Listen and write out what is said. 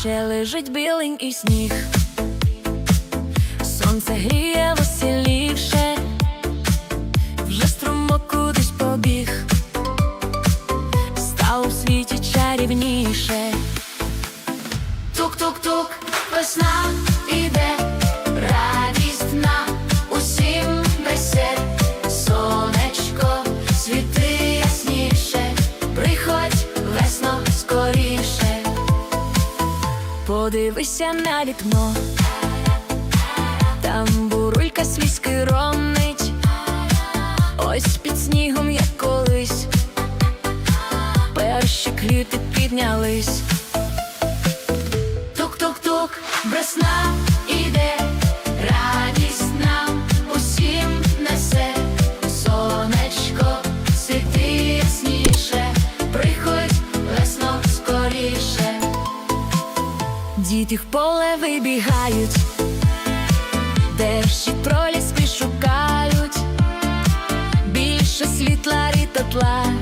Ще лежить біленький сніг, сонце гріє веселіше, чарівніше. Тук-тук-тук, весна іде, радість нам усім несе, сонечко світи ясніше, приходь весно скоріше. Подивися на вікно, там бурулька свійський ромнить, ось під снігом, перші квіти піднялись. Тук-тук-тук, весна іде, радість нам усім несе, сонечко, світи приходь весно скоріше. Діти в поле вибігають, де проліски шукають, більше світла і тепла,